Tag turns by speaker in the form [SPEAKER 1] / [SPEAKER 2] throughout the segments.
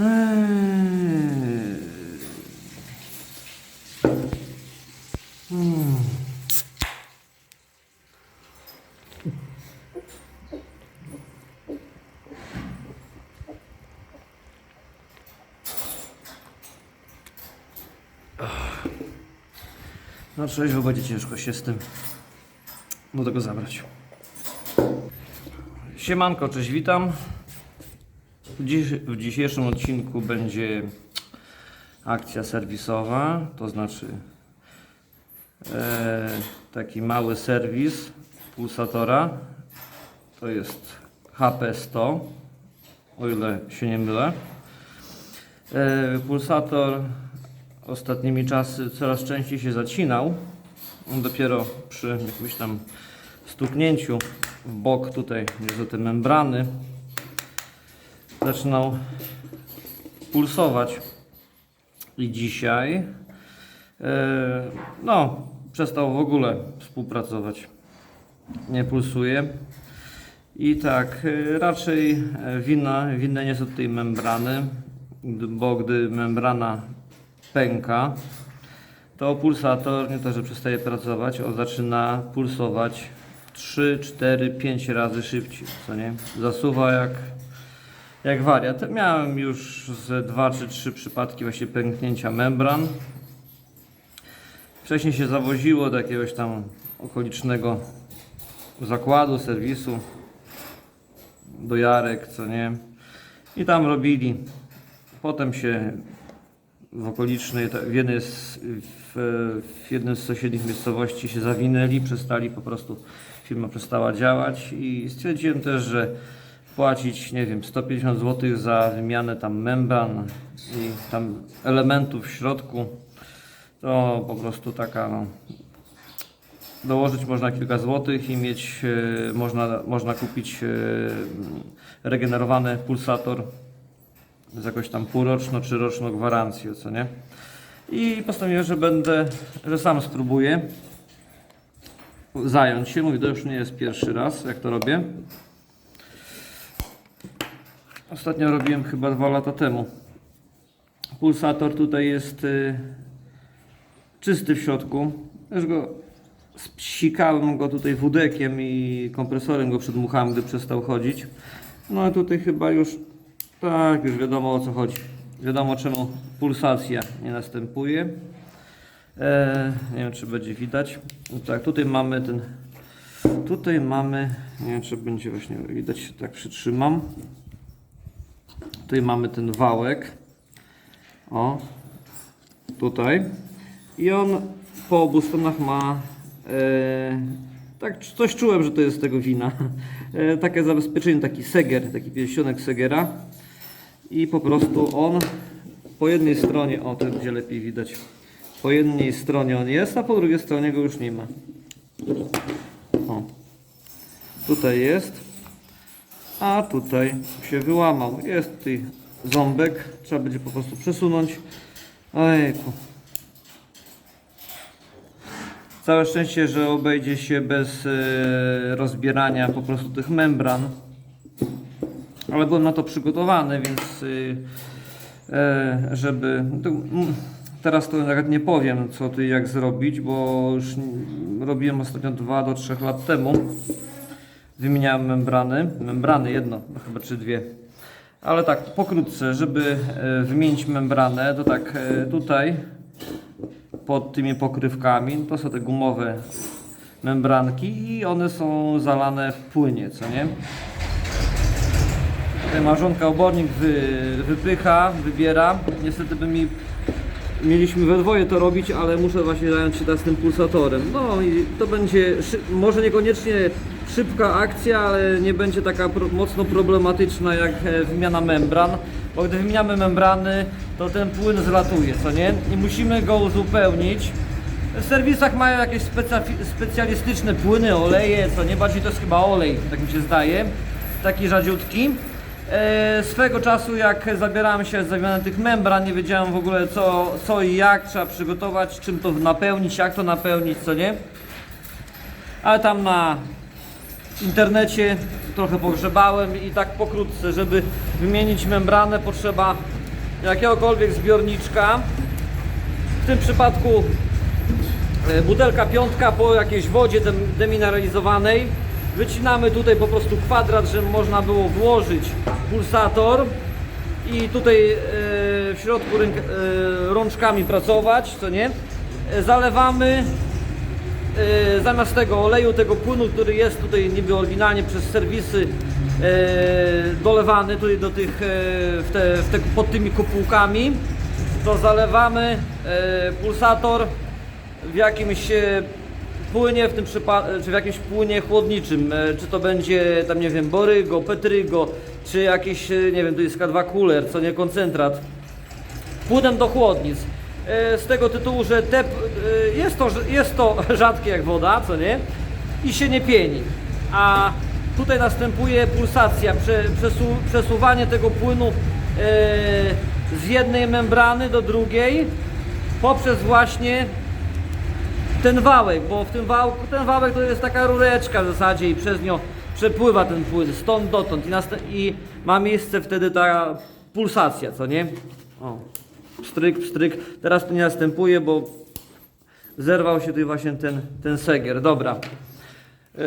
[SPEAKER 1] Eee. Hmm. No trzeźwo będzie ciężko się z tym do tego zabrać. Siemanko, cześć, witam. W dzisiejszym odcinku będzie akcja serwisowa, to znaczy e, taki mały serwis pulsatora. To jest HP100, o ile się nie mylę. E, pulsator ostatnimi czasy coraz częściej się zacinał. Dopiero przy jakimś tam stuknięciu w bok tutaj, gdzie są te membrany, zaczynał pulsować. I dzisiaj e, no, przestał w ogóle współpracować. Nie pulsuje. I tak, e, raczej e, wina, winne nie są tutaj membrany, bo gdy membrana pęka, to pulsator nie to, że przestaje pracować, on zaczyna pulsować 3, 4, 5 razy szybciej, co nie? Zasuwa jak, jak wariat. Miałem już ze 2 czy 3 przypadki właśnie pęknięcia membran. Wcześniej się zawoziło do jakiegoś tam okolicznego zakładu, serwisu, do Jarek, co nie? I tam robili. Potem się w okolicznej, w, jednej z, w, w jednym z sąsiednich miejscowości się zawinęli, przestali po prostu, firma przestała działać i stwierdziłem też, że płacić, nie wiem, 150 zł za wymianę tam membran i tam elementów w środku, to po prostu taka, no, dołożyć można kilka złotych i mieć, e, można, można kupić e, regenerowany pulsator z jakąś tam półroczną czy roczną gwarancją, co nie? I postanowiłem, że będę, że sam spróbuję zająć się. Mówię, to już nie jest pierwszy raz, jak to robię. Ostatnio robiłem chyba dwa lata temu. Pulsator tutaj jest y, czysty w środku. Już go sikałem go tutaj wódekiem i kompresorem go przedmuchałem, gdy przestał chodzić. No a tutaj chyba już tak, już wiadomo o co chodzi. Wiadomo czemu pulsacja nie następuje. E, nie wiem czy będzie widać. No tak, tutaj mamy ten. Tutaj mamy. Nie wiem czy będzie właśnie widać, tak przytrzymam. Tutaj mamy ten wałek. O. Tutaj. I on po obu stronach ma. E, tak, coś czułem, że to jest tego wina. E, takie zabezpieczenie, taki seger, taki pierścionek segera. I po prostu on po jednej stronie, o to będzie lepiej widać. Po jednej stronie on jest, a po drugiej stronie go już nie ma. O. Tutaj jest. A tutaj się wyłamał. Jest tutaj ząbek. Trzeba będzie po prostu przesunąć. Ojejku. Całe szczęście, że obejdzie się bez e, rozbierania po prostu tych membran. Ale byłem na to przygotowany, więc y, e, żeby. To, mm, teraz to nawet nie powiem, co i jak zrobić, bo już robiłem ostatnio 2 do 3 lat temu. Wymieniałem membrany. Membrany jedno, no chyba czy dwie. Ale tak, pokrótce, żeby e, wymienić membranę, to tak e, tutaj pod tymi pokrywkami, to są te gumowe membranki i one są zalane w płynie, co nie? Tutaj Małżonka obornik wy, wypycha, wybiera. Niestety by mi mieliśmy we dwoje to robić, ale muszę właśnie zająć się teraz tym pulsatorem. No i to będzie może niekoniecznie szybka akcja, ale nie będzie taka pro, mocno problematyczna jak e, wymiana membran. Bo gdy wymieniamy membrany, to ten płyn zlatuje, co nie? I musimy go uzupełnić. W serwisach mają jakieś specjalistyczne płyny, oleje, co nie bardziej to jest chyba olej, tak mi się zdaje, taki rzadziutki. E, swego czasu jak zabierałem się za wymianę tych membran, nie wiedziałem w ogóle co, co i jak trzeba przygotować, czym to napełnić, jak to napełnić, co nie. Ale tam na internecie trochę pogrzebałem i tak pokrótce, żeby wymienić membranę potrzeba jakiegokolwiek zbiorniczka. W tym przypadku e, butelka piątka po jakiejś wodzie dem- demineralizowanej. Wycinamy tutaj po prostu kwadrat, żeby można było włożyć pulsator i tutaj e, w środku e, rączkami pracować, co nie? Zalewamy e, zamiast tego oleju, tego płynu, który jest tutaj niby oryginalnie przez serwisy e, dolewany tutaj do tych, e, w te, w te, pod tymi kopułkami, to zalewamy pulsator w jakimś płynie, w tym czy w jakimś płynie chłodniczym, czy to będzie tam nie wiem, borygo, petrygo, czy jakiś, nie wiem, tu jest K2 cooler, co nie koncentrat płynem do chłodnic. Z tego tytułu, że te, jest, to, jest to rzadkie jak woda, co nie? I się nie pieni. A tutaj następuje pulsacja, prze, przesu, przesuwanie tego płynu e, z jednej membrany do drugiej poprzez właśnie ten wałek, bo w tym wałku, ten wałek to jest taka rureczka w zasadzie i przez nią przepływa ten płyn stąd dotąd i, i ma miejsce wtedy ta pulsacja, co nie? O, pstryk, pstryk. Teraz to nie następuje, bo zerwał się tutaj właśnie ten, ten segier. Dobra. Yy,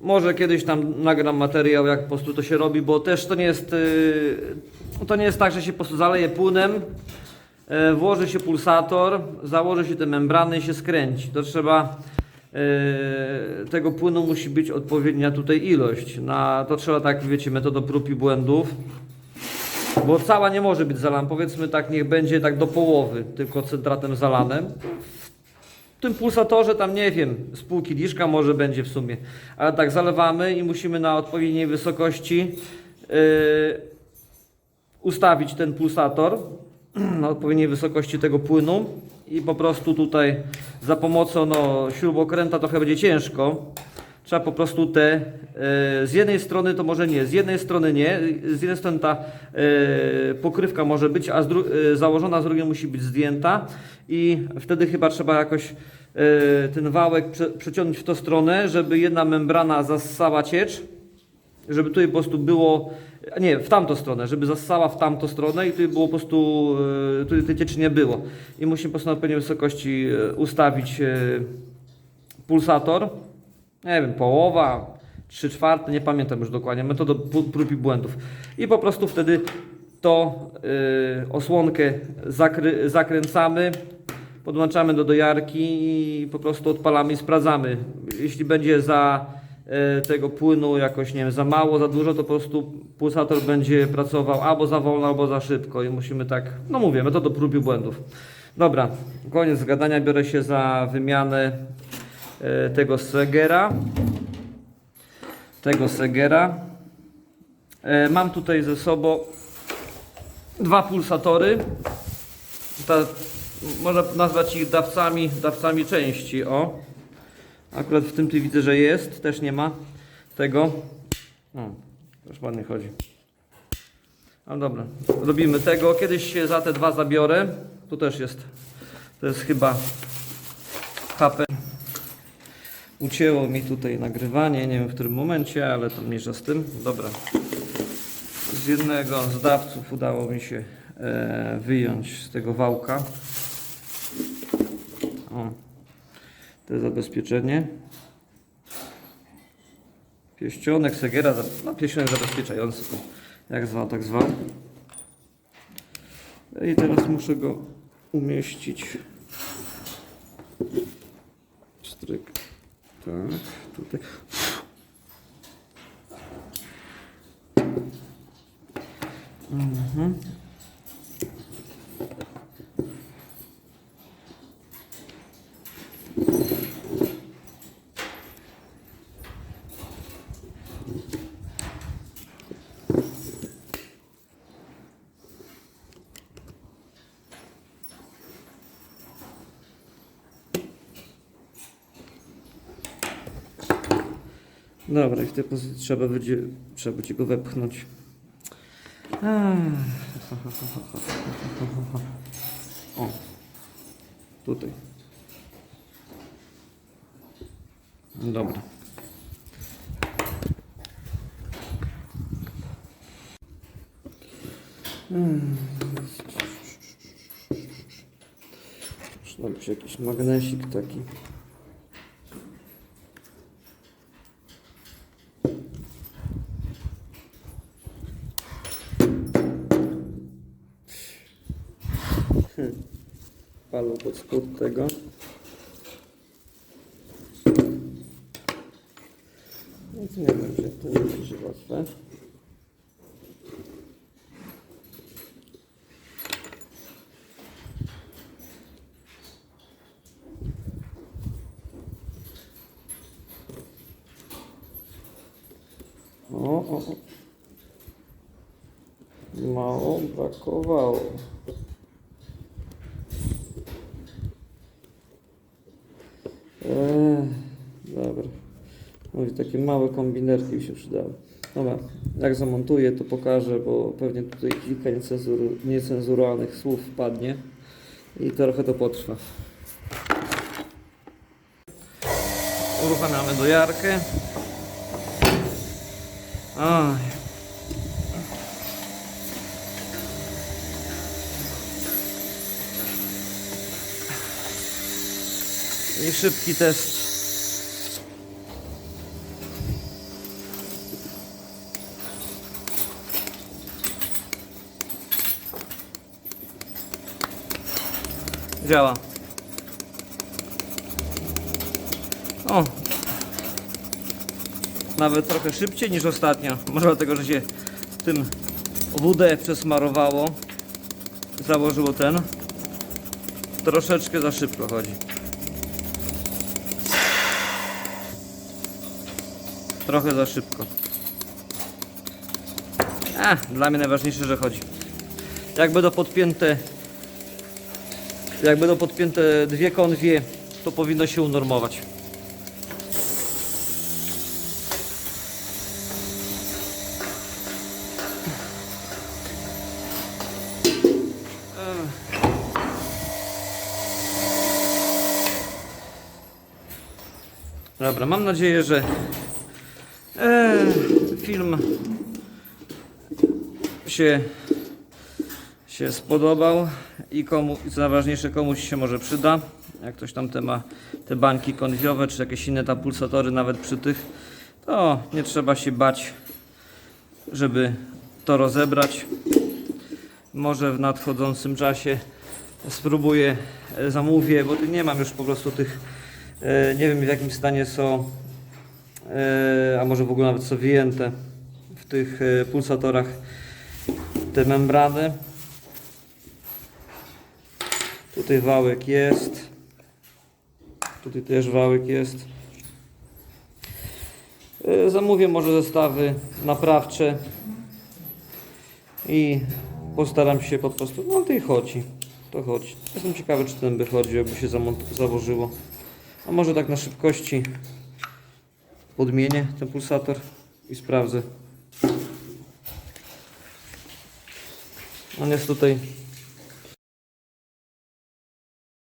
[SPEAKER 1] może kiedyś tam nagram materiał, jak po prostu to się robi, bo też to nie jest, yy, to nie jest tak, że się po prostu zaleje płynem, E, włoży się pulsator, założy się te membrany i się skręci. To trzeba e, tego płynu musi być odpowiednia tutaj ilość. Na, to trzeba tak, wiecie, metodą prób i błędów. Bo cała nie może być zalana. Powiedzmy tak, niech będzie tak do połowy, tylko koncentratem zalanem. W tym pulsatorze tam nie wiem, z pół kieliszka może będzie w sumie. Ale tak zalewamy i musimy na odpowiedniej wysokości e, ustawić ten pulsator na odpowiedniej wysokości tego płynu i po prostu tutaj za pomocą no, śrubokręta trochę będzie ciężko. Trzeba po prostu te, e, z jednej strony to może nie, z jednej strony nie, z jednej strony ta e, pokrywka może być, a z e, założona, z drugiej musi być zdjęta i wtedy chyba trzeba jakoś ten wałek prze, przeciągnąć w tą stronę, żeby jedna membrana zassała ciecz, żeby tutaj po prostu było, nie, w tamtą stronę, żeby zassała w tamtą stronę i tutaj było po prostu, tutaj tej cieczy nie było. I musimy po prostu na odpowiedniej wysokości ustawić pulsator, nie wiem, połowa, trzy czwarte, nie pamiętam już dokładnie, metodą prób i błędów. I po prostu wtedy to e, osłonkę zakry, zakręcamy, podłączamy do dojarki i po prostu odpalamy i sprawdzamy. Jeśli będzie za e, tego płynu jakoś, nie wiem, za mało, za dużo, to po prostu pulsator będzie pracował albo za wolno, albo za szybko i musimy tak, no mówię, metodą prób i błędów. Dobra, koniec gadania, biorę się za wymianę tego segera. Tego segera. E, Mam tutaj ze sobą dwa pulsatory. Ta, można nazwać ich dawcami, dawcami części. O. Akurat w tym tu widzę, że jest. Też nie ma tego. O, też ładnie chodzi. Ale dobra, robimy tego. Kiedyś się za te dwa zabiorę. Tu też jest. To jest chyba HP. Ucięło mi tutaj nagrywanie, nie wiem w którym momencie, ale to mniejsza z tym. Dobra. Z jednego z dawców udało mi się e, wyjąć z tego wałka. O, to zabezpieczenie. Pieścionek Segera, no pieścionek zabezpieczający, jak zwał, tak zwał. I teraz muszę go umieścić. Stryk. Tak, tutaj. Mhm. Dobra, i w tej pozycji trzeba będzie, trzeba będzie go wepchnąć. O, tutaj. Dobra. Można być jakiś magnesik taki. Palu pod spód tego. Więc nie wiem, że to nie będzie. O, o, o. Mało brakowało. Eee, dobra. Mówię, takie małe kombinerki mi się przydały. Dobra, jak zamontuję to pokażę, bo pewnie tutaj kilka niecenzur, niecenzuralnych słów wpadnie i trochę to potrwa. Uruchamiamy dojarkę. Oj. I szybki test. Działa. O. Nawet trochę szybciej niż ostatnio. Może dlatego, że się tym WD przesmarowało. Założyło ten. Troszeczkę za szybko chodzi. Trochę za szybko. A, dla mnie najważniejsze, że chodzi. Jak będą podpięte jak będą podpięte dwie konwie, to powinno się unormować. Dobra, mam nadzieję, że e, film się, się spodobał i komu, co najważniejsze, komuś się może przyda. Jak ktoś tam te ma te bańki konwiowe, czy jakieś inne tam pulsatory nawet przy tych, to nie trzeba się bać, żeby to rozebrać. Może w nadchodzącym czasie spróbuję, e, zamówię, bo nie mam już po prostu tych, e, nie wiem w jakim stanie są, e, a może w ogóle nawet są wyjęte w tych pulsatorach te membrany. Tutaj wałek jest. Tutaj też wałek jest. E, Zamówię może zestawy naprawcze i postaram się po prostu. No i chodzi. To chodzi. Jestem ciekawy, czy ten by chodził, jakby się założyło. A może tak na szybkości podmienię ten pulsator i sprawdzę. On jest tutaj